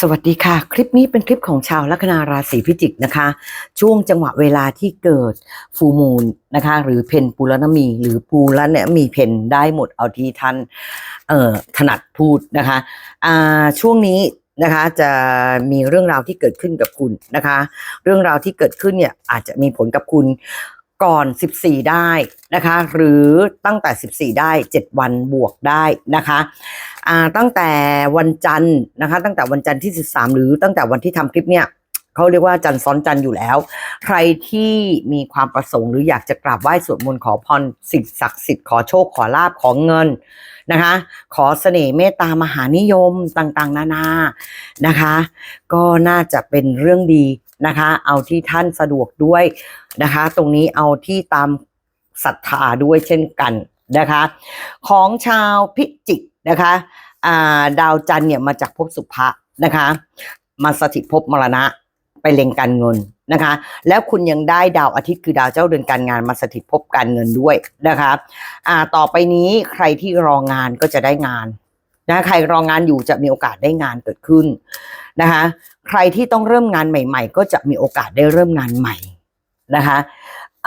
สวัสดีค่ะ คลิปนี้เป็นคลิปของชาวลัคนาราศีพิจิกนะคะ ช่วงจังหวะเวลาที่เกิดฟูมูลนะคะ หรือเพนปุรณมี หรือปูรณมีเพนได้หมดเอาที่ท่านเอ่อถนัดพูดนะคะอ่าช่วงนี้นะคะจะมีเรื่องราวที่เกิดขึ้นกับคุณนะคะ เรื่องราวที่เกิดขึ้นเนี่ยอาจจะมีผลกับคุณ ก่อน 14 ได้นะคะ หรือตั้งแต่ 14 ได้ 7 วันบวกได้นะคะอ่าตั้งแต่วันจันทร์นะคะ ตั้งแต่วันจันทร์ที่ 13 หรือตั้งแต่วันที่ทำคลิปเนี่ยเขาเรียกว่าจันทร์ซ้อนจันทร์อยู่แล้ว ใครที่มีความประสงค์ หรืออยากจะกราบไหว้สวดมนต์ขอพรสิ่งศักดิ์สิทธิ์ขอโชคขอลาบขอเงินนะคะ ขอเสน่ห์เมตตามหานิยมต่างๆ นานานะคะ ก็น่าจะเป็นเรื่องดี นะคะ เอาที่ท่านสะดวกด้วยนะคะ ตรงนี้เอาที่ตามศรัทธาด้วยเช่นกันนะคะ ของชาวพิจิกนะคะาดาวจันทร์เนี่ยมาจากภพสุภะนะคะ มาสถิตภพมรณะไปเล็งการเงินนะคะ แล้วคุณยังได้ดาวอาทิตย์คือดาวเจ้าเดือนการงานมาสถิตภพการเงินด้วยนะคะ อ่าต่อไปนี้ใครที่รองานก็จะได้งาน นะใครรองานอยู่จะมีโอกาสได้งานเกิดขึ้นนะคะใครที่ต้องเริ่มงานใหม่ ๆ ก็จะมีโอกาสได้เริ่มงานใหม่นะคะ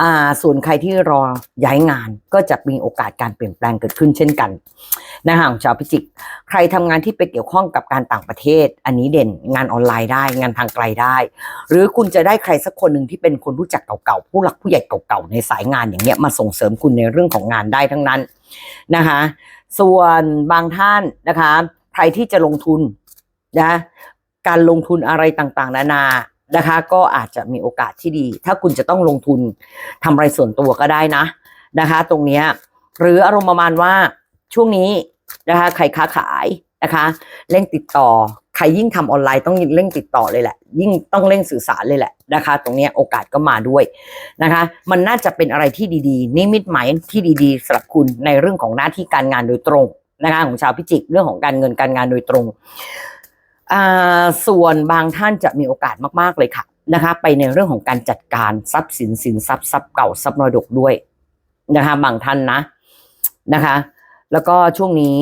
อ่าส่วนใครที่รอย้ายงานก็จะมีโอกาสการเปลี่ยนแปลงเกิดขึ้นเช่นกันนะคะของชาวพิจิก ใครทำงานที่ไปเกี่ยวข้องกับการต่างประเทศ อันนี้เด่นงานออนไลน์ได้ งานทางไกลได้ หรือคุณจะได้ใครสักคนหนึ่งที่เป็นคนรู้จักเก่าๆผู้หลักผู้ใหญ่เก่าๆในสายงานอย่างเงี้ยมาส่งเสริมคุณในเรื่องของงานได้ทั้งนั้นนะคะ ส่วนบางท่านนะคะใครที่จะลงทุนนะการลงทุนอะไรต่างๆ นานานะคะ ก็อาจจะมีโอกาสที่ดี ถ้าคุณจะต้องลงทุนทำอะไรส่วนตัวก็ได้นะนะคะ ตรงเนี้ยหรืออารมณ์ประมาณว่าช่วงนี้นะคะใครค้าขาย นะคะเร่งติดต่อใครยิ่งทำออนไลน์ต้องเร่งติดต่อเลยแหละ ยิ่งต้องเร่งสื่อสารเลยแหละนะคะ ตรงนี้โอกาสก็มาด้วยนะคะ มันน่าจะเป็นอะไรที่ดีๆนิมิตหมายที่ดีๆสำหรับคุณในเรื่องของหน้าที่การงานโดยตรงนะคะของชาวพิจิกเรื่องของการเงินการงานโดยตรงอ่าส่วนบางท่านจะมีโอกาสมากๆเลยค่ะนะคะไปในเรื่องของการจัดการทรัพย์สินสินทรัพย์ทรัพย์เก่าทรัพย์มรดกด้วยนะคะบางท่านนะนะคะ แล้วก็ช่วงนี้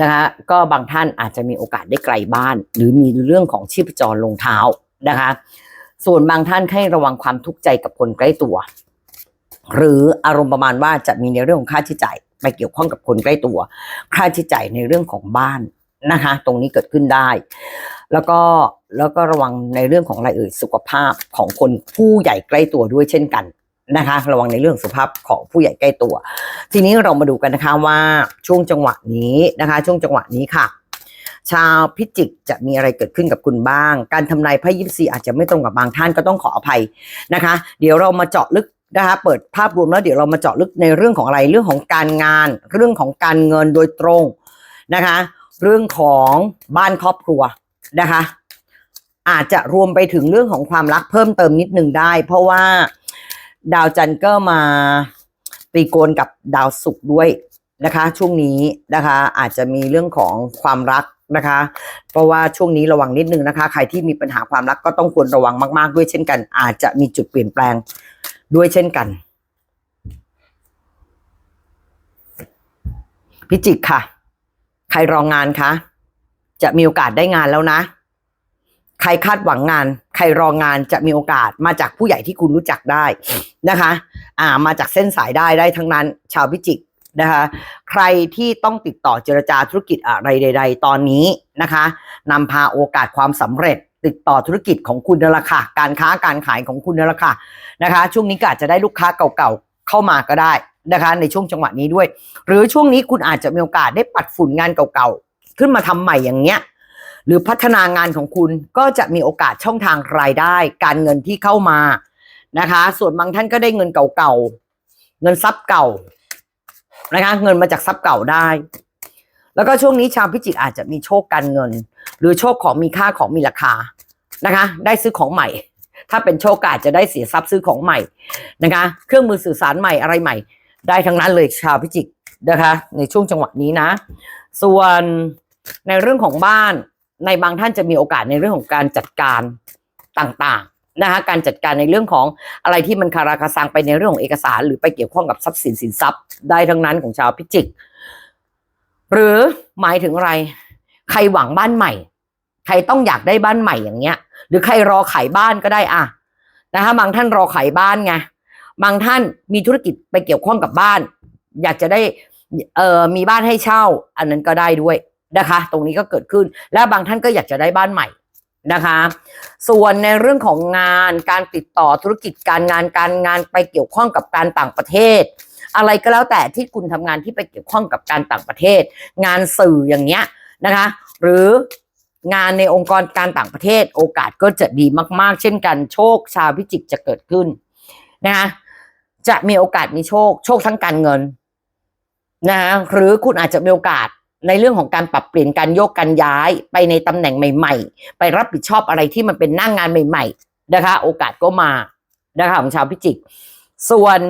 นะคะก็บางท่านอาจจะมีโอกาสได้ไกลบ้าน หรือมีเรื่องของชีพจรลงเท้านะคะ ส่วนบางท่านให้ระวังความทุกข์ใจกับคนใกล้ตัว หรืออารมณ์ประมาณว่าจะมีในเรื่องของค่าใช้จ่ายไปเกี่ยวข้องกับคนใกล้ตัว ค่าใช้จ่ายในเรื่องของบ้านนะคะ ตรงนี้เกิดขึ้นได้ แล้วก็แล้วก็ระวังในเรื่องของอะไรเอ่ยสุขภาพของคนผู้ใหญ่ใกล้ตัวด้วยเช่นกัน นะคะ ระวังในเรื่องสุขภาพของผู้ใหญ่ใกล้ตัว ทีนี้เรามาดูกันนะคะว่าช่วงจังหวะนี้นะคะ ช่วงจังหวะนี้ค่ะ ชาวพิจิกจะมีอะไรเกิดขึ้นกับคุณบ้าง การทำนายไพ่ยิปซีอาจจะไม่ตรงกับบางท่านก็ต้องขออภัยนะคะ เดี๋ยวเรามาเจาะลึกนะคะเปิดภาพรวมแล้วเดี๋ยวเรามาเจาะลึกในเรื่องของอะไรเรื่องของการงาน เรื่องของการเงินโดยตรงนะคะ เรื่องของบ้านครอบครัวนะคะ อาจจะรวมไปถึงเรื่องของความรักเพิ่มเติมนิดนึงได้ เพราะว่า ดาวจันทร์ก็มาตีโกนกับดาวศุกร์ด้วยนะคะ ช่วงนี้นะคะอาจจะมีเรื่องของความรักนะคะ เพราะว่าช่วงนี้ระวังนิดนึงนะคะ ใครที่มีปัญหาความรักก็ต้องควรระวังมากๆ ด้วยเช่นกัน อาจจะมีจุดเปลี่ยนแปลงด้วยเช่นกัน พิจิกค่ะ ใครรองงานคะจะมีโอกาสได้งานแล้วนะ ใครคาดหวังงาน ใครรองงานจะมีโอกาสมาจากผู้ใหญ่ที่คุณรู้จักได้นะคะ อ่ามาจากเส้นสายได้ได้ทั้งนั้น ชาวพิจิกนะคะใครที่ต้องติดต่อเจรจาธุรกิจอะไรใด ๆ ตอนนี้นะคะนำพาโอกาสความสำเร็จติดต่อธุรกิจของคุณนั่นแหละค่ะการค้าการขายของคุณนั่นแหละค่ะนะคะ ช่วงนี้ก็อาจจะได้ลูกค้าเก่าๆเข้ามาก็ได้นะคะในช่วงจังหวะนี้ด้วย หรือช่วงนี้คุณอาจจะมีโอกาสได้ปัดฝุ่นงานเก่าๆขึ้นมาทำใหม่อย่างเงี้ย หรือพัฒนางานของคุณก็จะมีโอกาสช่องทางรายได้ การเงินที่เข้ามานะคะ ส่วนบางท่านก็ได้เงินเก่าๆเงินทรัพย์เก่านะคะเงินมาจากทรัพย์เก่าได้ แล้วก็ช่วงนี้ชาวพิจิกอาจจะมีโชคการเงิน หรือโชคของมีค่าของมีราคานะคะ ได้ซื้อของใหม่ ถ้าเป็นโชคก็อาจจะได้เสียทรัพย์ซื้อของใหม่นะคะ เครื่องมือสื่อสารใหม่อะไรใหม่ ได้ทั้งนั้นเลยชาวพิจิกนะคะ ในช่วงจังหวะนี้นะ ส่วนในเรื่องของบ้าน ในบางท่านจะมีโอกาสในเรื่องของการจัดการต่างๆนะคะการจัดการในเรื่องของอะไรที่มันคาราคาซังไปในเรื่องของเอกสาร หรือไปเกี่ยวข้องกับทรัพย์สินสินทรัพย์ได้ทั้งนั้นของชาวพิจิก หรือหมายถึงอะไร ใครหวังบ้านใหม่ ใครต้องอยากได้บ้านใหม่อย่างเงี้ย หรือใครรอขายบ้านก็ได้อะนะคะบางท่านรอขายบ้านไงบางท่านมีธุรกิจไปเกี่ยวข้องกับบ้าน อยากจะได้เอ่อมีบ้านให้เช่า อันนั้นก็ได้ด้วย นะคะ ตรงนี้ก็เกิดขึ้น และบางท่านก็อยากจะได้บ้านใหม่นะคะ ส่วนในเรื่องของงานการติดต่อธุรกิจการงานการงานไปเกี่ยวข้องกับการต่างประเทศ อะไรก็แล้วแต่ที่คุณทำงานที่ไปเกี่ยวข้องกับการต่างประเทศ งานสื่ออย่างเงี้ยนะคะ หรืองานในองค์กรการต่างประเทศโอกาสก็จะดีมาก ๆ เช่นกันโชคชาวพิจิกจะเกิดขึ้นนะคะจะมีโอกาสมีโชค โชคทั้งการเงินนะคะหรือคุณอาจจะมีโอกาส ในเรื่องของการปรับเปลี่ยนการโยกการย้ายไปในตำแหน่งใหม่ ๆ ไปรับผิดชอบอะไรที่มันเป็นหน้างงานใหม่ ๆ นะคะ โอกาสก็มานะคะของชาวพิจิก ส่วน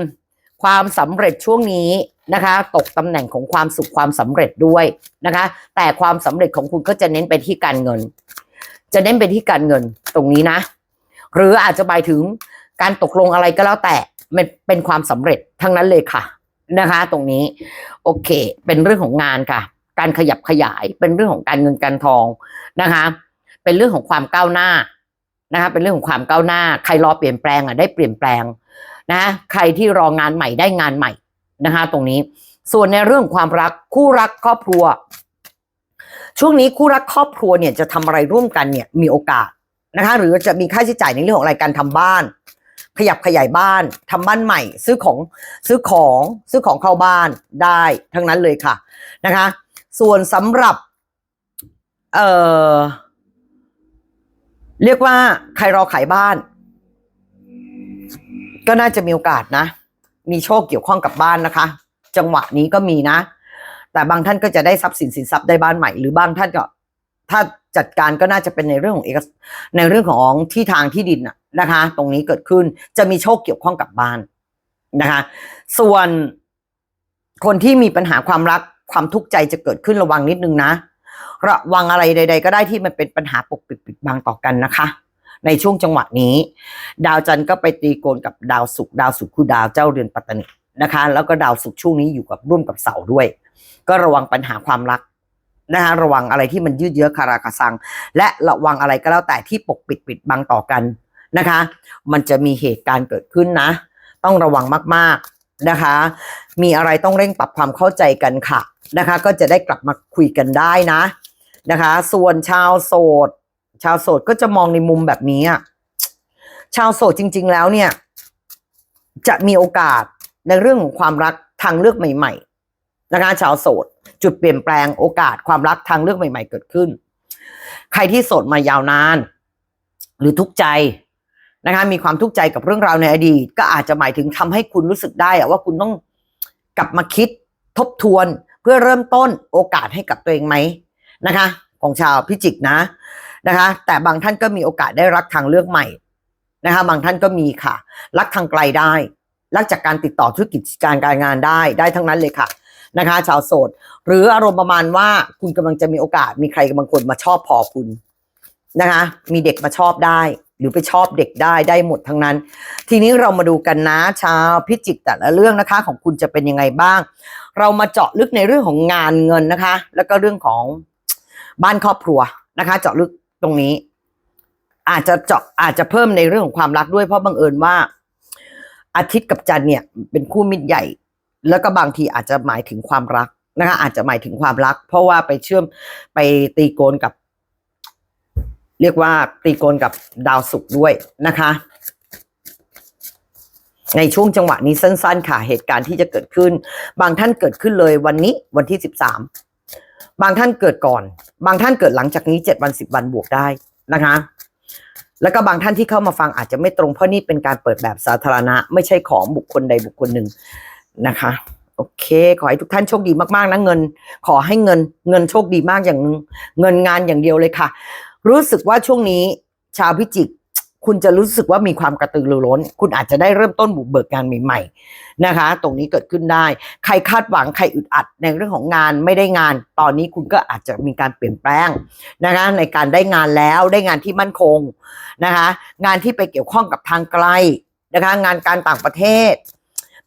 ความสำเร็จช่วงนี้นะคะ ตกตำแหน่งของความสุขความสำเร็จด้วยนะคะ แต่ความสำเร็จของคุณก็จะเน้นไปที่การเงิน จะเน้นไปที่การเงินตรงนี้นะ หรืออาจจะหมายถึงการตกลงอะไรก็แล้วแต่มันเป็นความสำเร็จทั้งนั้นเลยค่ะนะคะ ตรงนี้ โอเค เป็นเรื่องของงานค่ะ การขยับขยาย เป็นเรื่องของการเงินการทองนะคะ เป็นเรื่องของความก้าวหน้านะคะเป็นเรื่องของความก้าวหน้า ใครรอเปลี่ยนแปลงอะได้เปลี่ยนแปลงนะใครที่รองานใหม่ได้งานใหม่นะคะตรงนี้ส่วนในเรื่องความรักคู่รักครอบครัว ช่วงนี้คู่รักครอบครัวเนี่ยจะทำอะไรร่วมกันเนี่ยมีโอกาสนะคะ หรือจะมีค่าใช้จ่ายในเรื่องของอะไรการทำบ้าน ขยับขยายบ้านทำบ้านใหม่ ซื้อของซื้อของซื้อของเข้าบ้านได้ทั้งนั้นเลยค่ะนะคะ ส่วนสำหรับ เอ่อ เรียกว่าใครรอขายบ้าน ก็น่าจะมีโอกาสนะ มีโชคเกี่ยวข้องกับบ้านนะคะ จังหวะนี้ก็มีนะ แต่บางท่านก็จะได้ทรัพย์สินสินทรัพย์ได้บ้านใหม่ หรือบางท่านก็ ถ้าจัดการก็น่าจะเป็นในเรื่องของเอกในเรื่องของที่ทางที่ดินน่ะนะคะ ตรงนี้เกิดขึ้นจะมีโชคเกี่ยวข้องกับบ้านนะคะ ส่วนคนที่มีปัญหาความรัก ความทุกข์ใจจะเกิดขึ้นระวังนิดนึงนะ ระวังอะไรใด ๆ ก็ได้ที่มันเป็นปัญหาปกปิดปิดบังต่อกันนะคะ ในช่วงจังหวะนี้ ดาวจันทร์ก็ไปตีโกนกับดาวศุกร์ดาวศุกร์คือดาวเจ้าเรือนปัตตนินะคะ แล้วก็ดาวศุกร์ช่วงนี้อยู่กับร่วมกับเสาร์ด้วย ก็ระวังปัญหาความรักนะคะระวังอะไรที่มันยืดเยื้อคาราคาซัง และระวังอะไรก็แล้วแต่ที่ปกปิดปิดบังต่อกันนะคะ มันจะมีเหตุการณ์เกิดขึ้นนะ ต้องระวังมากๆนะคะ มีอะไรต้องเร่งปรับความเข้าใจกันค่ะ นะคะ ก็จะได้กลับมาคุยกันได้นะนะคะ ส่วนชาวโสด ชาวโสดก็จะมองในมุมแบบนี้อะชาวโสดจริง ๆ แล้วเนี่ย จะมีโอกาสในเรื่องของความรักทางเลือกใหม่ๆนะคะชาวโสด จุดเปลี่ยนแปลงโอกาสความรักทางเลือกใหม่ ๆ เกิดขึ้น ใครที่โสดมายาวนาน หรือทุกข์ใจนะคะมีความทุกข์ใจกับเรื่องราวในอดีต ก็อาจจะหมายถึงทำให้คุณรู้สึกได้อะว่าคุณต้องกลับมาคิดทบทวน พื่อเริ่มต้นโอกาสให้กับตัวเองไหมนะคะ ของชาวพิจิกนะนะคะ แต่บางท่านก็มีโอกาสได้รักทางเลือกใหม่นะคะ บางท่านก็มีค่ะ รักทางไกลได้รักจากการติดต่อธุรกิจการการงานได้ได้ทั้งนั้นเลยค่ะนะคะ ชาวโสด หรืออารมณ์ประมาณว่าคุณกำลังจะมีโอกาสมีใครบางคนมาชอบพอคุณนะคะ มีเด็กมาชอบได้ หรือไปชอบเด็กได้ได้หมดทั้งนั้น ทีนี้เรามาดูกันนะชาวพิจิกแต่ละเรื่องนะคะ ของคุณจะเป็นยังไงบ้าง เรามาเจาะลึกในเรื่องของงานเงินนะคะ แล้วก็เรื่องของบ้านครอบครัวนะคะ เจาะลึกตรงนี้ อาจจะเจาะอาจจะเพิ่มในเรื่องของความรักด้วยเพราะบังเอิญว่า อาทิตย์กับจันเนี่ย เป็นคู่มิตรใหญ่ แล้วก็บางทีอาจจะหมายถึงความรักนะคะ อาจจะหมายถึงความรัก เพราะว่าไปเชื่อมไปตีโกนกับ เรียกว่าตีโกนกับดาวศุกร์ด้วยนะคะ ในช่วงจังหวะนี้สั้น ๆ ค่ะเหตุการณ์ที่จะเกิดขึ้น บางท่านเกิดขึ้นเลยวันนี้วันที่สิบสามบางท่านเกิดก่อน บางท่านเกิดหลังจากนี้เจ็ดวันสิบวันบวกได้นะคะ แล้วก็บางท่านที่เข้ามาฟังอาจจะไม่ตรงเพราะนี่เป็นการเปิดแบบสาธารณะ ไม่ใช่ของบุคคลใดบุคคลหนึ่งนะคะ โอเค ขอให้ทุกท่านโชคดีมากๆนะเงิน ขอให้เงินเงินโชคดีมากอย่างนึงเงินงานอย่างเดียวเลยค่ะ รู้สึกว่าช่วงนี้ชาวพิจิก คุณจะรู้สึกว่ามีความกระตือรือร้น คุณอาจจะได้เริ่มต้นบุกเบิกงานใหม่ๆนะคะ ตรงนี้เกิดขึ้นได้ ใครคาดหวังใครอึดอัดในเรื่องของงานไม่ได้งาน ตอนนี้คุณก็อาจจะมีการเปลี่ยนแปลงนะคะในการได้งานแล้วได้งานที่มั่นคงนะคะ งานที่ไปเกี่ยวข้องกับทางไกลนะคะ งานการต่างประเทศ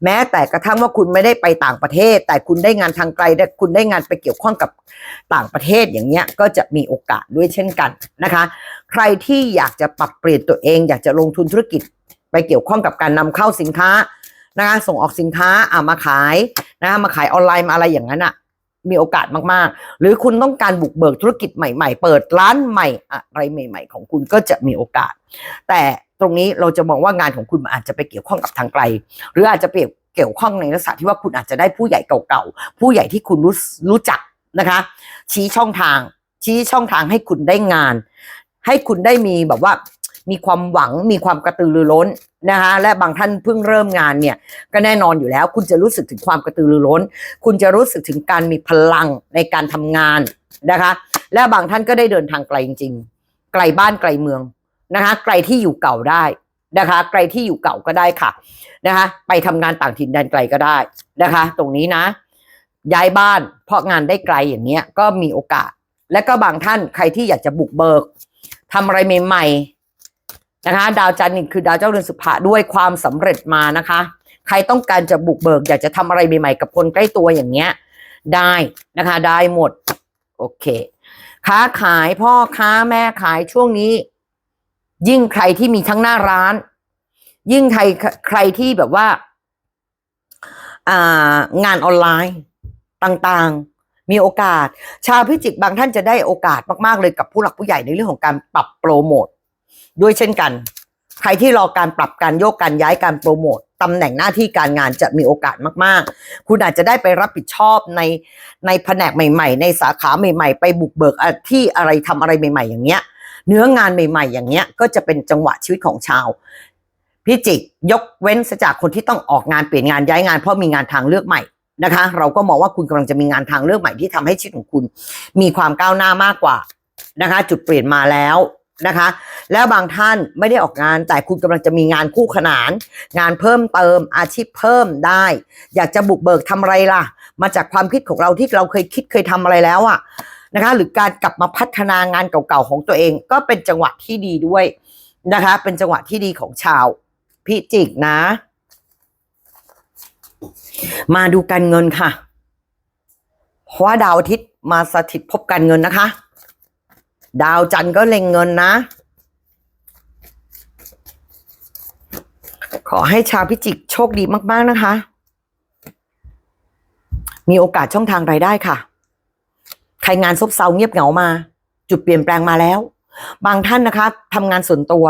แม้แต่กระทั่งว่าคุณไม่ได้ไปต่างประเทศ แต่คุณได้งานทางไกลคุณได้งานไปเกี่ยวข้องกับต่างประเทศอย่างเงี้ยก็จะมีโอกาสด้วยเช่นกันนะคะ ใครที่อยากจะปรับเปลี่ยนตัวเอง อยากจะลงทุนธุรกิจไปเกี่ยวข้องกับการนำเข้าสินค้านะคะส่งออกสินค้าอ่ามาขายนะคะมาขายออนไลน์มาอะไรอย่างนั้นอะมีโอกาสมากๆ หรือคุณต้องการบุกเบิกธุรกิจใหม่ ๆ เปิดร้านใหม่อะไรใหม่ ๆ ของคุณก็จะมีโอกาส แต่ ตรงนี้เราจะมองว่างานของคุณมันอาจจะไปเกี่ยวข้องกับทางไกล หรืออาจจะเปรียบเกี่ยวข้องในลักษณะที่ว่าคุณอาจจะได้ผู้ใหญ่เก่าๆ ผู้ใหญ่ที่คุณรู้รู้จักนะคะ ชี้ช่องทาง ชี้ช่องทางให้คุณได้งาน ให้คุณได้มีแบบว่ามีความหวังมีความกระตือรือร้นนะคะและบางท่านเพิ่งเริ่มงานเนี่ยก็แน่นอนอยู่แล้ว คุณจะรู้สึกถึงความกระตือรือร้น คุณจะรู้สึกถึงการมีพลังในการทำงานนะคะ และบางท่านก็ได้เดินทางไกลจริง ๆ ไกลบ้านไกลเมือง นะคะไกลที่อยู่เก่าได้นะคะไกลที่อยู่เก่าก็ได้ค่ะนะคะ ไปทำงานต่างถิ่นแดนไกลก็ได้นะคะ ตรงนี้นะ ย้ายบ้านเพราะงานได้ไกลอย่างเนี้ยก็มีโอกาส และก็บางท่านใครที่อยากจะบุกเบิกทำอะไรใหม่ๆนะคะ ดาวจันทร์นี่คือดาวเจ้าเรือนสุภะด้วยความสำเร็จมานะคะ ใครต้องการจะบุกเบิก อยากจะทำอะไรใหม่ๆกับคนใกล้ตัวอย่างเงี้ย ได้นะคะ ได้หมด โอเค ค้าขายพ่อค้าแม่ขายช่วงนี้ ยิ่งใครที่มีทั้งหน้าร้าน ยิ่งใครใครที่แบบว่า อ่างานออนไลน์ต่างๆ มีโอกาส ชาวพิจิกบางท่านจะได้โอกาสมากๆเลยกับผู้หลักผู้ใหญ่ในเรื่องของการปรับโปรโมทด้วยเช่นกัน ใครที่รอการปรับการโยกการย้ายการโปรโมทตำแหน่งหน้าที่การงานจะมีโอกาสมากๆ คุณอาจจะได้ไปรับผิดชอบในในแผนกใหม่ ๆ ในสาขาใหม่ ๆ ไปบุกเบิกที่อะไรทำอะไรใหม่ ๆ อย่างเงี้ย เนื้องานใหม่ๆ อย่างเงี้ยก็จะเป็นจังหวะชีวิตของชาวพิจิกยกเว้นจากคนที่ต้องออกงานเปลี่ยนงานย้ายงานเพราะมีงานทางเลือกใหม่นะคะ เราก็มองว่าคุณกำลังจะมีงานทางเลือกใหม่ที่ทำให้ชีวิตของคุณ มีความก้าวหน้ามากกว่านะคะ จุดเปลี่ยนมาแล้วนะคะ แล้วบางท่านไม่ได้ออกงานแต่คุณกำลังจะมีงานคู่ขนาน งานเพิ่มเติมอาชีพเพิ่มได้ อยากจะบุกเบิกทำอะไรล่ะ มาจากความคิดของเราที่เราเคยคิดเคยทำอะไรแล้วอะ นะคะหรือการกลับมาพัฒนางานเก่าๆของตัวเอง ก็เป็นจังหวะที่ดีด้วยนะคะ เป็นจังหวะที่ดีของชาวพิจิกนะ มาดูการเงินค่ะ เพราะว่าดาวอาทิตย์มาสถิตภพการเงินนะคะ ดาวจันทร์ก็เล็งเงินนะ ขอให้ชาวพิจิกโชคดีมาก ๆ นะคะ มีโอกาสช่องทางรายได้ค่ะ ใครงานซบเซาเงียบเหงามา จุดเปลี่ยนแปลงมาแล้ว บางท่านนะคะทำงานส่วนตัว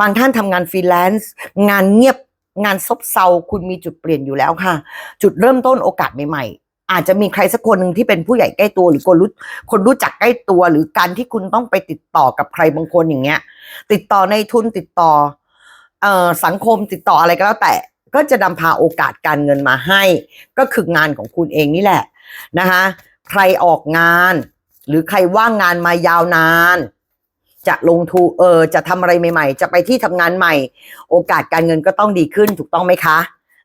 บางท่านทำงานฟรีแลนซ์งานเงียบงานซบเซาคุณมีจุดเปลี่ยนอยู่แล้วค่ะ จุดเริ่มต้นโอกาสใหม่ๆ อาจจะมีใครสักคนหนึ่งที่เป็นผู้ใหญ่ใกล้ตัว หรือคนรู้คนรู้จักใกล้ตัว หรือการที่คุณต้องไปติดต่อกับใครบางคนอย่างเงี้ย ติดต่อในทุนติดต่อเอ่อสังคมติดต่ออะไรก็แล้วแต่ก็จะนำพาโอกาสการเงินมาให้ ก็คืองานของคุณเองนี่แหละนะคะ ใครออกงาน หรือใครว่างงานมายาวนาน จะลงทุนเออจะทำอะไรใหม่ ๆ จะไปที่ทำงานใหม่ โอกาสการเงินก็ต้องดีขึ้นถูกต้องไหมคะ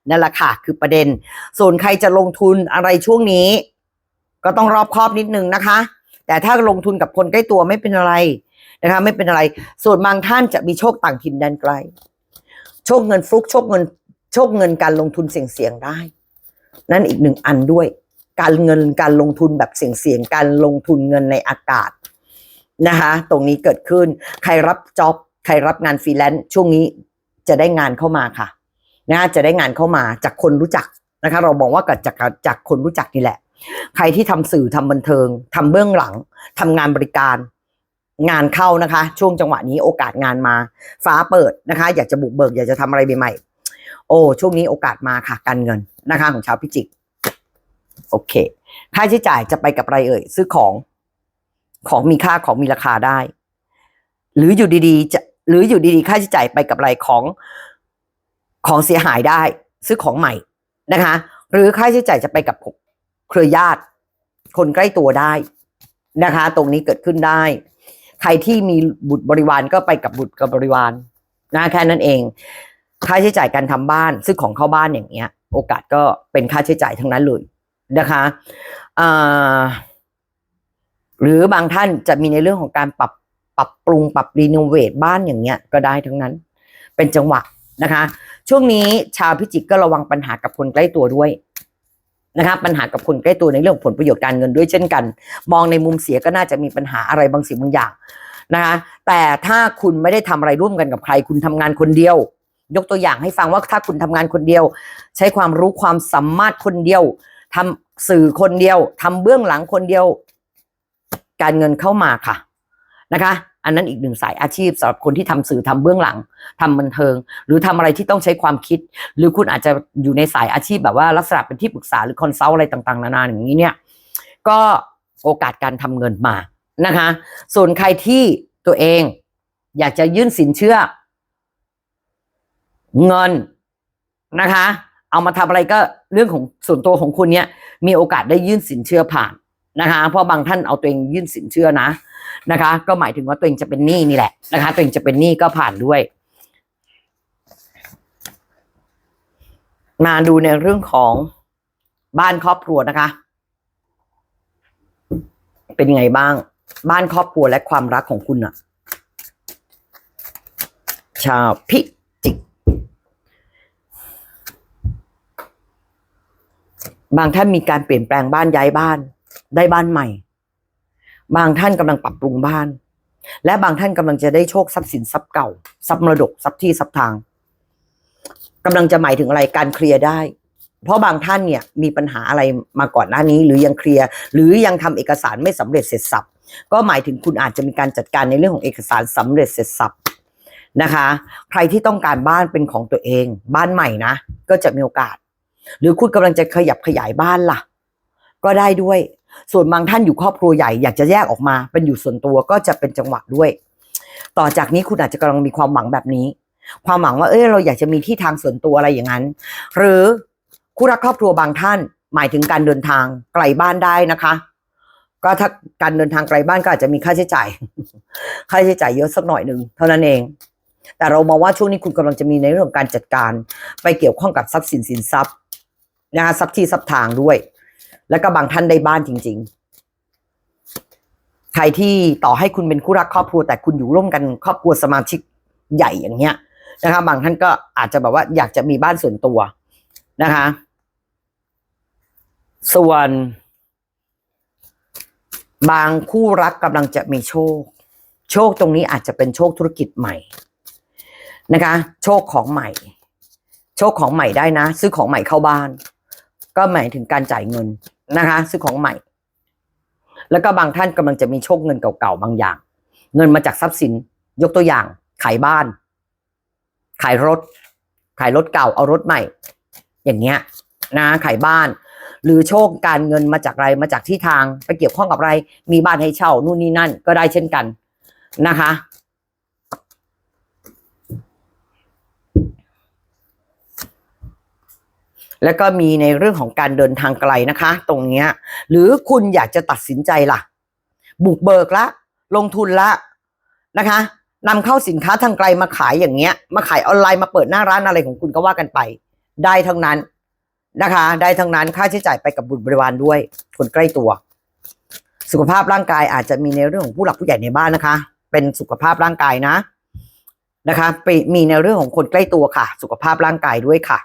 นั่นแหละค่ะ คือประเด็น ส่วนใครจะลงทุนอะไรช่วงนี้ ก็ต้องรอบคอบนิดนึงนะคะ แต่ถ้าลงทุนกับคนใกล้ตัวไม่เป็นอะไรนะคะ ไม่เป็นอะไร ส่วนบางท่านจะมีโชคต่างถิ่นแดนไกล โชคเงินฟลุกโชคเงิน โชคเงินการลงทุนเสี่ยงๆได้ นั่นอีกหนึ่งอันด้วย การเงินการลงทุนแบบเสี่ยงๆการลงทุนเงินในอากาศนะคะตรงนี้เกิดขึ้นใครรับจ็อบใครรับงานฟรีแลนซ์ช่วงนี้จะได้งานเข้ามาค่ะนะจะได้งานเข้ามาจากคนรู้จักนะคะ เราบอกว่าเกิดจากจากคนรู้จักนี่แหละ ใครที่ทำสื่อทำบันเทิงทำเบื้องหลังทำงานบริการงานเข้านะคะ ช่วงจังหวะนี้โอกาสงานมา ฟ้าเปิดนะคะ อยากจะบุกเบิกอยากจะทำอะไรใหม่ๆโอ้ช่วงนี้โอกาสมาค่ะการเงินนะคะของชาวพิจิก โอเค ค่าใช้จ่ายจะไปกับอะไรเอ่ย ซื้อของ ของมีค่าของมีราคาได้ หรืออยู่ดีๆ จะ หรืออยู่ดีๆ ค่าใช้จ่ายไปกับอะไรของ ของเสียหายได้ ซื้อของใหม่นะคะ หรือค่าใช้จ่ายจะไปกับเครือญาติ คนใกล้ตัวได้นะคะ ตรงนี้เกิดขึ้นได้ ใครที่มีบุตรบริวารก็ไปกับบุตรกับบริวารนะแค่นั้นเอง ค่าใช้จ่ายการทำบ้าน ซื้อของเข้าบ้านอย่างเงี้ย โอกาสก็เป็นค่าใช้จ่ายทั้งนั้นเลย นะคะหรือบางท่านจะมีในเรื่องของการปรับปรับปรุงปรับรีโนเวทบ้านอย่างเงี้ยก็ได้ทั้งนั้น เป็นจังหวะนะคะ ช่วงนี้ชาวพิจิกก็ระวังปัญหากับคนใกล้ตัวด้วยนะคะปัญหากับคนใกล้ตัวในเรื่องผลประโยชน์การเงินด้วยเช่นกัน มองในมุมเสียก็น่าจะมีปัญหาอะไรบางสิ่งบางอย่างนะคะแต่ถ้าคุณไม่ได้ทำอะไรร่วมกันกับใคร คุณทำงานคนเดียว ยกตัวอย่างให้ฟังว่าถ้าคุณทำงานคนเดียว ใช้ความรู้ความสามารถคนเดียว ทำสื่อคนเดียวทำเบื้องหลังคนเดียว การเงินเข้ามาค่ะนะคะ อันนั้นอีกหนึ่งสายอาชีพสำหรับคนที่ทำสื่อทำเบื้องหลังทำบันเทิง หรือทำอะไรที่ต้องใช้ความคิด หรือคุณอาจจะอยู่ในสายอาชีพแบบว่าลักษณะเป็นที่ปรึกษาหรือคอนซัลท์อะไรต่างๆ นานาอย่างนี้เนี่ย ก็โอกาสการทำเงินมานะคะ ส่วนใครที่ตัวเอง อยากจะยื่นสินเชื่อ เงินนะคะ เอามาทำอะไรก็เรื่องของส่วนตัวของคุณเนี่ยมีโอกาสได้ยื่นสินเชื่อผ่านนะคะ เพราะบางท่านเอาตัวเองยื่นสินเชื่อนะนะคะ ก็หมายถึงว่าตัวเองจะเป็นหนี้นี่แหละนะคะ ตัวเองจะเป็นหนี้ก็ผ่านด้วย มาดูในเรื่องของบ้านครอบครัวนะคะ เป็นยังไงบ้าง บ้านครอบครัวและความรักของคุณอะชาวพิจิก บางท่านมีการเปลี่ยนแปลงบ้านย้ายบ้าน ได้บ้านใหม่ บางท่านกำลังปรับปรุงบ้าน และบางท่านกำลังจะได้โชคทรัพย์สินทรัพย์เก่าทรัพย์มรดกทรัพย์ที่ทรัพย์ทางกำลังจะหมายถึงอะไรการเคลียร์ได้ เพราะบางท่านเนี่ยมีปัญหาอะไรมาก่อนหน้านี้ หรือยังเคลียร์หรือยังทำเอกสารไม่สำเร็จเสร็จสับก็หมายถึงคุณอาจจะมีการจัดการในเรื่องของเอกสารสำเร็จเสร็จสับนะคะ ใครที่ต้องการบ้านเป็นของตัวเอง บ้านใหม่นะ ก็จะมีโอกาส หรือคุณกำลังจะขยับขยายบ้านล่ะ ก็ได้ด้วย ส่วนบางท่านอยู่ครอบครัวใหญ่อยากจะแยกออกมา เป็นอยู่ส่วนตัวก็จะเป็นจังหวะด้วย ต่อจากนี้คุณอาจจะกำลังมีความหวังแบบนี้ ความหวังว่าเออเราอยากจะมีที่ทางส่วนตัวอะไรอย่างนั้น หรือคู่รักครอบครัวบางท่านหมายถึงการเดินทางไกลบ้านได้นะคะ ก็ถ้าการเดินทางไกลบ้านก็อาจจะมีค่าใช้จ่าย ค่าใช้จ่ายเยอะสักหน่อยหนึ่งเท่านั้นเอง แต่เรามองว่าช่วงนี้คุณกำลังจะมีในเรื่องการจัดการ ไปเกี่ยวข้องกับทรัพย์สินสินทรัพย์ นะคะทรัพย์ที่ทรัพย์ทางด้วย แล้วก็บางท่านได้บ้านจริง ๆ ใครที่ต่อให้คุณเป็นคู่รักครอบครัว แต่คุณอยู่ร่วมกันครอบครัวสมาชิกใหญ่อย่างเงี้ยนะคะบางท่านก็อาจจะแบบว่าอยากจะมีบ้านส่วนตัวนะคะ ส่วน บางคู่รักกำลังจะมีโชค โชคตรงนี้อาจจะเป็นโชคธุรกิจใหม่นะคะ โชคของใหม่ โชคของใหม่ได้นะ ซื้อของใหม่เข้าบ้าน ก็หมายถึงการจ่ายเงินนะคะซื้อของใหม่ แล้วก็บางท่านกำลังจะมีโชคเงินเก่าๆบางอย่าง เงินมาจากทรัพย์สิน ยกตัวอย่าง ขายบ้าน ขายรถ ขายรถเก่าเอารถใหม่ อย่างเงี้ยนะขายบ้าน หรือโชคการเงินมาจากอะไรมาจากที่ทาง ไปเกี่ยวข้องกับอะไร มีบ้านให้เช่านู่นนี่นั่นก็ได้เช่นกันนะคะ แล้วก็มีในเรื่องของการเดินทางไกลนะคะ ตรงเนี้ย หรือคุณอยากจะตัดสินใจล่ะ บุกเบิกละ ลงทุนละนะคะนำเข้าสินค้าทางไกลมาขายอย่างเงี้ย มาขายออนไลน์มาเปิดหน้าร้านอะไรของคุณก็ว่ากันไป ได้ทั้งนั้นนะคะ ได้ทั้งนั้นค่าใช้จ่ายไปกับบุตรบริวารด้วย คนใกล้ตัว สุขภาพร่างกายอาจจะมีในเรื่องของผู้หลักผู้ใหญ่ในบ้านนะคะ เป็นสุขภาพร่างกายนะนะคะไปมีในเรื่องของคนใกล้ตัวค่ะ สุขภาพร่างกายด้วยค่ะ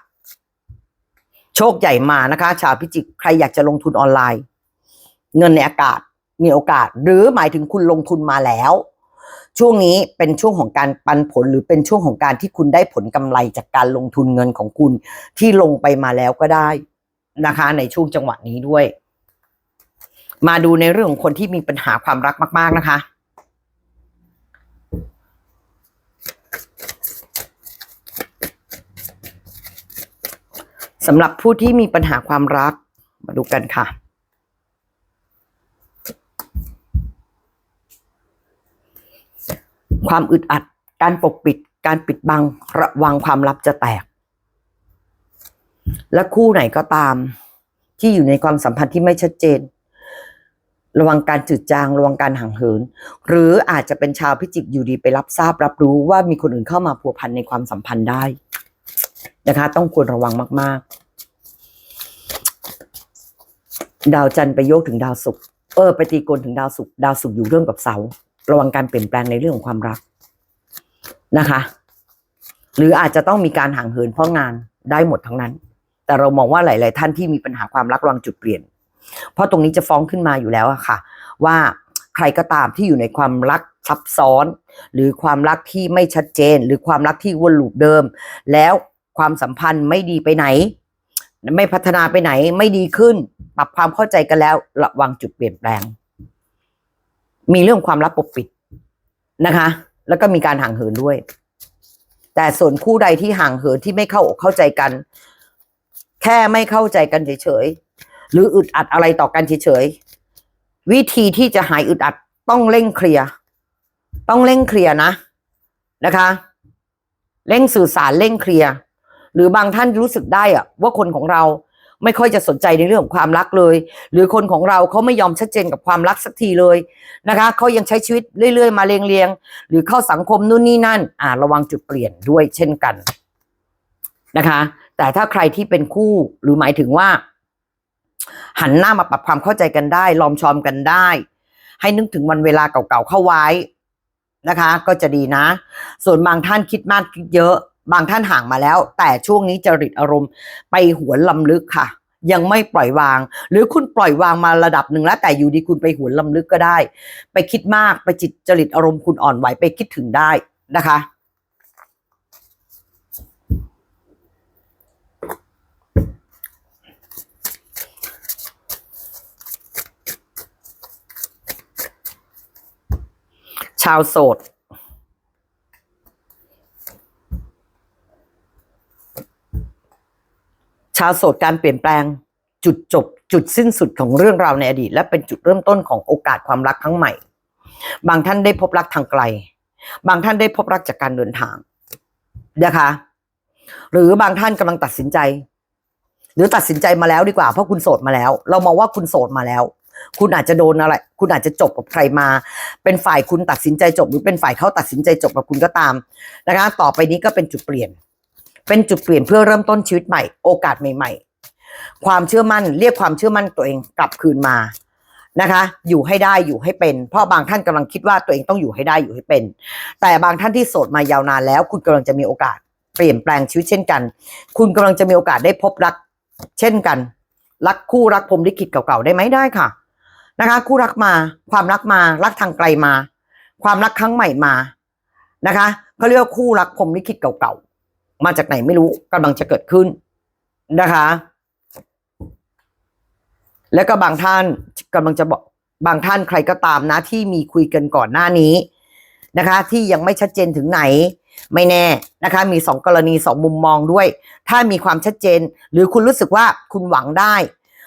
โชคใหญ่มานะคะ ชาวพิจิกใครอยากจะลงทุนออนไลน์ เงินในอากาศมีโอกาส หรือหมายถึงคุณลงทุนมาแล้ว ช่วงนี้เป็นช่วงของการปันผลหรือเป็นช่วงของการที่คุณได้ผลกำไรจากการลงทุนเงินของคุณที่ลงไปมาแล้วก็ได้นะคะ ในช่วงจังหวะนี้ด้วย มาดูในเรื่องของคนที่มีปัญหาความรักมาก ๆนะคะ สำหรับผู้ที่มีปัญหาความรัก มาดูกันค่ะ ความอึดอัด การปกปิด การปิดบัง ระวังความลับจะแตก และคู่ไหนก็ตาม ที่อยู่ในความสัมพันธ์ที่ไม่ชัดเจน ระวังการจืดจาง ระวังการห่างเหิน หรืออาจจะเป็นชาวพิจิกอยู่ดีไปรับทราบรับรู้ว่ามีคนอื่นเข้ามาพัวพันในความสัมพันธ์ได้ นะคะ ต้องควรระวังมาก ๆ ดาวจันทร์ไปโยกถึงดาวศุกร์เออไปตีกลถึงดาวศุกร์ดาวศุกร์อยู่เรื่องกับเสาระวังการเปลี่ยนแปลงในเรื่องของความรักนะคะ หรืออาจจะต้องมีการห่างเหินเพราะงานได้หมดทั้งนั้น แต่เรามองว่าหลาย ๆ ท่านที่มีปัญหาความรักรังจุดเปลี่ยน เพราะตรงนี้จะฟ้องขึ้นมาอยู่แล้วอะค่ะ ว่าใครก็ตามที่อยู่ในความรักซับซ้อน หรือความรักที่ไม่ชัดเจน หรือความรักที่วนลูปเดิม แล้ว ความสัมพันธ์ไม่ดีไปไหน ไม่พัฒนาไปไหนไม่ดีขึ้น ปรับความเข้าใจกันแล้ว ระวังจุดเปลี่ยนแปลง มีเรื่องความลับปกปิดนะคะ แล้วก็มีการห่างเหินด้วย แต่ส่วนคู่ใดที่ห่างเหินที่ไม่เข้าอกเข้าใจกัน แค่ไม่เข้าใจกันเฉยๆหรืออึดอัดอะไรต่อกันเฉยๆวิธีที่จะหายอึดอัดต้องเร่งเคลียร์ต้องเร่งเคลียร์นะนะคะ เร่งสื่อสารเร่งเคลียร์ หรือบางท่านรู้สึกได้อะว่าคนของเราไม่ค่อยจะสนใจในเรื่องของความรักเลย หรือคนของเราเขาไม่ยอมชัดเจนกับความรักสักทีเลยนะคะเขายังใช้ชีวิตเรื่อย ๆ มาเรียงๆหรือเข้าสังคมนู่นนี่นั่น อ่าระวังจุดเปลี่ยนด้วยเช่นกันนะคะ แต่ถ้าใครที่เป็นคู่หรือหมายถึงว่า หันหน้ามาปรับความเข้าใจกันได้ ลอมชอมกันได้ ให้นึกถึงวันเวลาเก่าๆเข้าไว้นะคะ ก็จะดีนะ ส่วนบางท่านคิดมากคิดเยอะ บางท่านห่างมาแล้ว แต่ช่วงนี้จริตอารมณ์ไปหวนลำลึกค่ะ ยังไม่ปล่อยวาง หรือคุณปล่อยวางมาระดับหนึ่งแล้ว แต่อยู่ดีคุณไปหวนลำลึกก็ได้ ไปคิดมากไปจิตจริตอารมณ์คุณอ่อนไหวไปคิดถึงได้นะคะชาวโสดาวโสดการเปลี่ยนแปลงจุดจบ จุดสิ้นสุดของเรื่องราวในอดีต และเป็นจุดเริ่มต้นของโอกาสความรักครั้งใหม่ บางท่านได้พบรักทางไกล บางท่านได้พบรักจากการเดินทางนะคะ หรือบางท่านกำลังตัดสินใจ หรือตัดสินใจมาแล้วดีกว่าเพราะคุณโสดมาแล้ว เรามองว่าคุณโสดมาแล้ว คุณอาจจะโดนอะไร คุณอาจจะจบกับใครมา เป็นฝ่ายคุณตัดสินใจจบ หรือเป็นฝ่ายเขาตัดสินใจจบกับคุณก็ตามนะคะ ต่อไปนี้ก็เป็นจุดเปลี่ยน เป็นจุดเปลี่ยนเพื่อเริ่มต้นชีวิตใหม่ โอกาสใหม่ ๆ ความเชื่อมั่นเรียกความเชื่อมั่นตัวเองกลับคืนมานะคะ อยู่ให้ได้อยู่ให้เป็น เพราะบางท่านกำลังคิดว่าตัวเองต้องอยู่ให้ได้อยู่ให้เป็น แต่บางท่านที่โสดมายาวนานแล้ว คุณกำลังจะมีโอกาสเปลี่ยนแปลงชีวิตเช่นกัน คุณกำลังจะมีโอกาสได้พบรัก เช่นกัน รักคู่รักพรมลิขิตเก่าๆได้ไหมได้ค่ะ นะคะ คู่รักมา ความรักมา รักทางไกลมา ความรักครั้งใหม่มานะคะเขาเรียกว่าคู่รักพรมลิขิตเก่าๆ มาจากไหนไม่รู้กำลังจะเกิดขึ้นนะคะ แล้วก็บางท่านกำลังจะบอกบางท่านใครก็ตามนะที่มีคุยกันก่อนหน้านี้นะคะ ที่ยังไม่ชัดเจนถึงไหน ไม่แน่นะคะ มีสองกรณีสองมุมมองด้วย ถ้ามีความชัดเจน หรือคุณรู้สึกว่าคุณหวังได้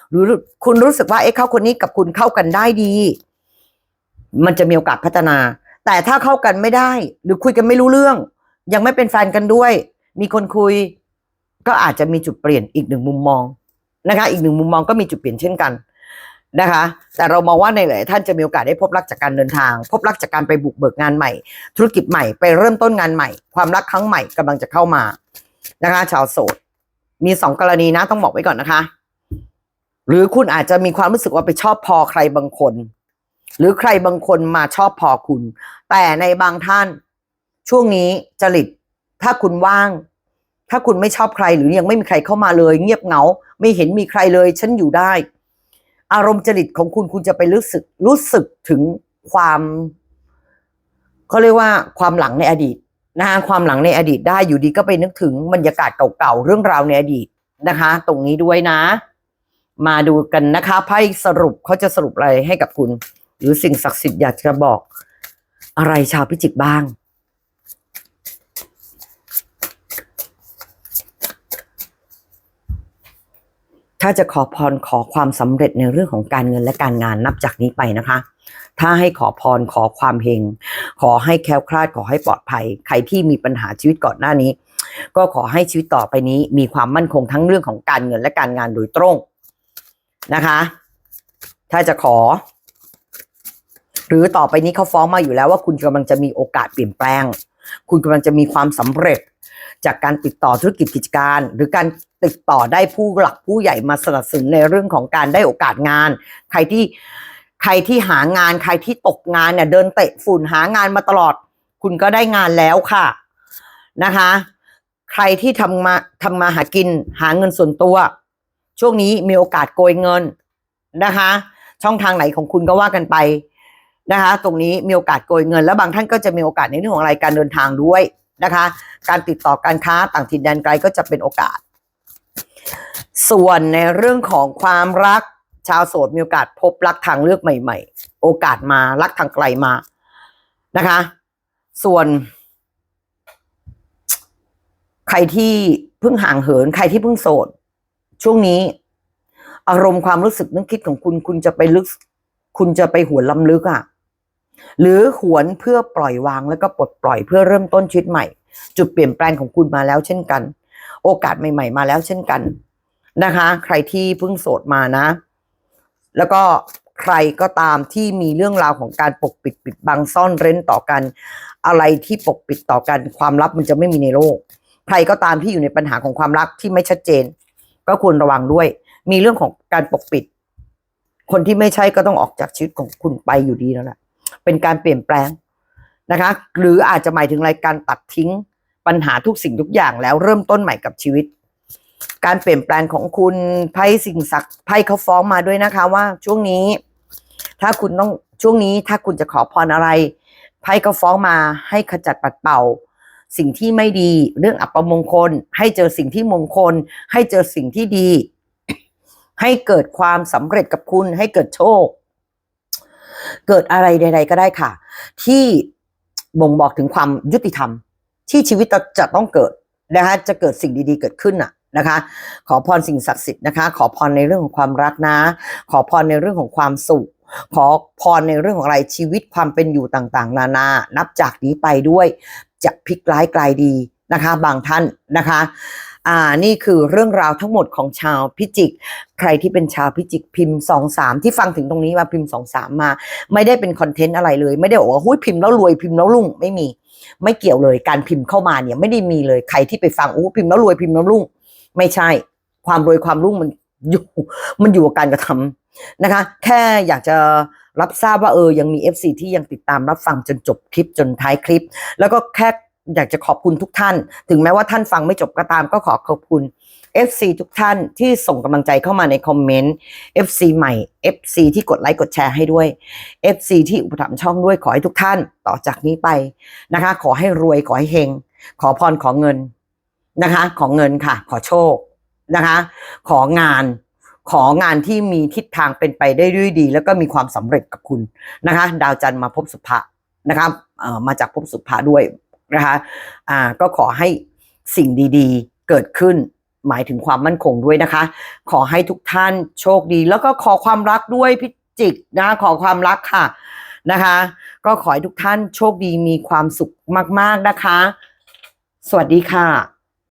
หรือคุณรู้สึกว่าเอ๊ะเขาคนนี้กับคุณเข้ากันได้ดี มันจะมีโอกาสพัฒนา แต่ถ้าเข้ากันไม่ได้ หรือคุยกันไม่รู้เรื่อง ยังไม่เป็นแฟนกันด้วย มีคนคุย ก็อาจจะมีจุดเปลี่ยนอีกหนึ่งมุมมองนะคะ อีกหนึ่งมุมมองก็มีจุดเปลี่ยนเช่นกันนะคะ แต่เรามองว่าในหลายท่านจะมีโอกาสได้พบรักจากการเดินทาง พบรักจากการไปบุกเบิกงานใหม่ ธุรกิจใหม่ไปเริ่มต้นงานใหม่ ความรักครั้งใหม่กำลังจะเข้ามานะคะ ชาวโสดมีสองกรณีนะต้องบอกไว้ก่อนนะคะ หรือคุณอาจจะมีความรู้สึกว่าไปชอบพอใครบางคน หรือใครบางคนมาชอบพอคุณ แต่ในบางท่าน ช่วงนี้จริต ถ้าคุณว่าง ถ้าคุณไม่ชอบใครหรือยังไม่มีใครเข้ามาเลย เงียบเหงา ไม่เห็นมีใครเลย ฉันอยู่ได้ อารมณ์จริตของคุณคุณจะไปรู้สึกรู้สึกถึงความเขาเรียกว่าความหลังในอดีตนะคะความหลังในอดีตได้อยู่ดีก็ไปนึกถึงบรรยากาศเก่าๆเรื่องราวในอดีตนะคะ ตรงนี้ด้วยนะ มาดูกันนะคะไพ่สรุปเขาจะสรุปอะไรให้กับคุณ หรือสิ่งศักดิ์สิทธิ์อยากจะบอก อะไรชาวพิจิกบ้าง ถ้าจะขอพรขอความสำเร็จในเรื่องของการเงินและการงานนับจากนี้ไปนะคะ ถ้าให้ขอพรขอความเฮงขอให้แคล้วคลาดขอให้ปลอดภัย ใครที่มีปัญหาชีวิตก่อนหน้านี้ ก็ขอให้ชีวิตต่อไปนี้ มีความมั่นคงทั้งเรื่องของการเงินและการงานโดยตรงนะคะ ถ้าจะขอ หรือต่อไปนี้เขาฟ้องมาอยู่แล้วว่าคุณกำลังจะมีโอกาสเปลี่ยนแปลง คุณกำลังจะมีความสำเร็จ จากการติดต่อธุรกิจกิจการ หรือการติดต่อได้ผู้หลักผู้ใหญ่มาสนับสนุนในเรื่องของการได้โอกาสงาน ใครที่ใครที่หางานใครที่ตกงานเนี่ยเดินเตะฝุ่นหางานมาตลอด คุณก็ได้งานแล้วค่ะนะคะ ใครที่ทำมาทำมาหากินหาเงินส่วนตัว ช่วงนี้มีโอกาสโกยเงินนะคะ ช่องทางไหนของคุณก็ว่ากันไปนะคะ ตรงนี้มีโอกาสโกยเงิน แล้วบางท่านก็จะมีโอกาสในเรื่องของอะไรการเดินทางด้วย นะคะ การติดต่อการค้าต่างถิ่นแดนไกลก็จะเป็นโอกาส ส่วนในเรื่องของความรักชาวโสดมีโอกาสพบรักทางเลือกใหม่ ๆ โอกาสมารักทางไกลมานะคะ ส่วน ใครที่เพิ่งห่างเหิน ใครที่เพิ่งโสด ช่วงนี้ อารมณ์ความรู้สึกนึกคิดของคุณ คุณจะไปลึก คุณจะไปหวนล้ำลึกอะ่ะ หรือหวนเพื่อปล่อยวางแล้วก็ปลดปล่อยเพื่อเริ่มต้นชีวิตใหม่ จุดเปลี่ยนแปลงของคุณมาแล้วเช่นกัน โอกาสใหม่ ๆ มาแล้วเช่นกันนะคะ ใครที่เพิ่งโสดมานะ แล้วก็ใครก็ตามที่มีเรื่องราวของการปกปิดปิดบังซ่อนเร้นต่อกัน อะไรที่ปกปิดต่อกัน ความลับมันจะไม่มีในโลก ใครก็ตามที่อยู่ในปัญหาของความรักที่ไม่ชัดเจน ก็ควรระวังด้วย มีเรื่องของการปกปิด คนที่ไม่ใช่ก็ต้องออกจากชีวิตของคุณไปอยู่ดีแล้วแหละ เป็นการเปลี่ยนแปลงนะคะ หรืออาจจะหมายถึงรายการตัดทิ้งปัญหาทุกสิ่งทุกอย่างแล้วเริ่มต้นใหม่กับชีวิต การเปลี่ยนแปลงของคุณไพ่สิ่งศักดิ์ไพ่เขาฟ้องมาด้วยนะคะว่าช่วงนี้ ถ้าคุณต้องช่วงนี้ถ้าคุณจะขอพรอะไรไพ่ก็ฟ้องมาให้ขจัดปัดเป่า สิ่งที่ไม่ดีเรื่องอัปมงคล ให้เจอสิ่งที่มงคล ให้เจอสิ่งที่ดี ให้เกิดความสำเร็จกับคุณให้เกิดโชค เกิดอะไรใด ๆ ก็ได้ค่ะ ที่บ่งบอกถึงความยุติธรรม ที่ชีวิตจะต้องเกิดนะคะจะเกิดสิ่งดีๆ เกิดขึ้นน่ะนะคะ ขอพรสิ่งศักดิ์สิทธิ์นะคะ ขอพรในเรื่องของความรักนะ ขอพรในเรื่องของความสุข ขอพรในเรื่องของอะไรชีวิตความเป็นอยู่ต่างๆ นานา นับจากนี้ไปด้วย จะพลิกร้ายกลายดีนะคะ บางท่านนะคะ อ่านี่คือเรื่องราวทั้งหมดของชาวพิจิก ใครที่เป็นชาวพิจิกพิมพ์สองสามที่ฟังถึงตรงนี้มาพิมพ์สองสามมา ไม่ได้เป็นคอนเทนต์อะไรเลย ไม่ได้บอกว่าหุ้ยพิมพ์แล้วรวยพิมพ์แล้วรุ่งไม่มี ไม่เกี่ยวเลยการพิมพ์เข้ามาเนี่ยไม่ได้มีเลยใครที่ไปฟังอู้พิมพ์แล้วรวยพิมพ์แล้วรุ่ง ไม่ใช่ความรวยความรุ่งมันอยู่มันอยู่กับการกระทำนะคะ แค่อยากจะรับทราบว่าเออยังมี FC ที่ยังติดตามรับฟังจนจบคลิปจนท้ายคลิป แล้วก็แค่ อยากจะขอบคุณทุกท่าน ถึงแม้ว่าท่านฟังไม่จบก็ตามก็ขอขอบคุณ FC ทุกท่านที่ส่งกำลังใจเข้ามาในคอมเมนต์ FC ใหม่ FC ที่กดไลค์กดแชร์ให้ด้วย FC ที่อุปถัมภ์ช่องด้วยขอให้ทุกท่านต่อจากนี้ไปนะคะ ขอให้รวยขอให้เฮงขอพรขอเงินนะคะ ขอเงินค่ะ ขอโชคนะคะ ของานของานที่มีทิศทางเป็นไปได้ด้วยดี แล้วก็มีความสำเร็จกับคุณนะคะ ดาวจันทร์มาพบสุภะนะคะเอ่อมาจากพบสุภะด้วย นะคะอ่าก็ขอให้สิ่งดีๆ เกิดขึ้นหมายถึงความมั่นคงด้วยนะคะ ขอให้ทุกท่านโชคดี แล้วก็ขอความรักด้วยพิจิกนะขอความรักค่ะนะคะ ก็ขอให้ทุกท่านโชคดีมีความสุขมาก ๆนะคะ สวัสดีค่ะ